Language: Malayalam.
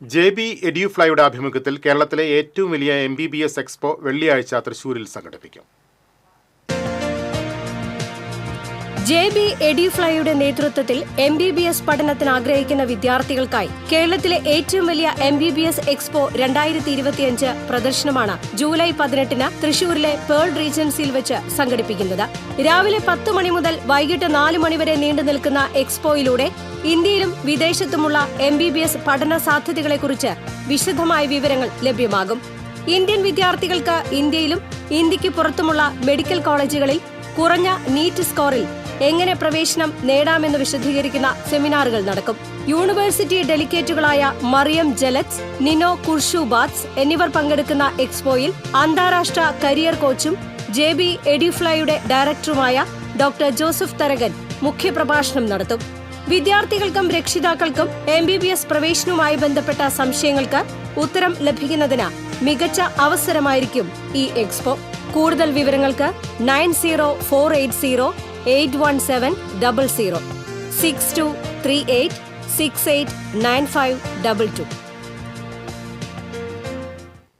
ജെ ബി എഡ്യൂഫ്ലൈയുടെ ആഭിമുഖ്യത്തിൽ കേരളത്തിലെ ഏറ്റവും വലിയ M B B S expo വെള്ളിയാഴ്ച തൃശൂരിൽ സംഘടിപ്പിക്കും. ജെ ബി എഡിഫ്ലൈയുടെ നേതൃത്വത്തിൽ എം ബി ബി എസ് പഠനത്തിന് ആഗ്രഹിക്കുന്ന വിദ്യാർത്ഥികൾക്കായി കേരളത്തിലെ ഏറ്റവും വലിയ M B B S expo രണ്ടായിരത്തി ഇരുപത്തിയഞ്ച് പ്രദർശനമാണ് ജൂലൈ പതിനെട്ടിന് തൃശൂരിലെ പേൾ റീജൻസിയിൽ വെച്ച് സംഘടിപ്പിക്കുന്നത്. രാവിലെ പത്ത് മണി മുതൽ വൈകിട്ട് നാല് മണിവരെ നീണ്ടു നിൽക്കുന്ന എക്സ്പോയിലൂടെ ഇന്ത്യയിലും വിദേശത്തുമുള്ള എം ബി ബി എസ് പഠന സാധ്യതകളെക്കുറിച്ച് വിശദമായ വിവരങ്ങൾ ലഭ്യമാകും. ഇന്ത്യൻ വിദ്യാർത്ഥികൾക്ക് ഇന്ത്യയിലും ഇന്ത്യയ്ക്ക് പുറത്തുമുള്ള മെഡിക്കൽ കോളേജുകളിൽ കുറഞ്ഞ നീറ്റ് സ്കോറിൽ എങ്ങനെ പ്രവേശനം നേടാമെന്ന് വിശദീകരിക്കുന്ന സെമിനാറുകൾ നടക്കും. യൂണിവേഴ്സിറ്റി ഡെലിഗേറ്റുകളായ മറിയം ജലത്ത് നിനോ കുർഷുബാത്സ് എന്നിവർ പങ്കെടുക്കുന്ന എക്സ്പോയിൽ അന്താരാഷ്ട്ര കരിയർ കോച്ചും ജെ ബി എഡിഫ്ലയുടെ ഡയറക്ടറുമായ ഡോക്ടർ ജോസഫ് തരകൻ മുഖ്യപ്രഭാഷണം നടത്തും. വിദ്യാർത്ഥികൾക്കും രക്ഷിതാക്കൾക്കും എം ബി ബി എസ് പ്രവേശനവുമായി ബന്ധപ്പെട്ട സംശയങ്ങൾക്ക് ഉത്തരം ലഭിക്കുന്നതിന് മികച്ച അവസരമായിരിക്കും ഈ എക്സ്പോ. കൂടുതൽ വിവരങ്ങൾക്ക് nine zero four eight zero eight one seven double zero. Six two three eight six eight nine five double two.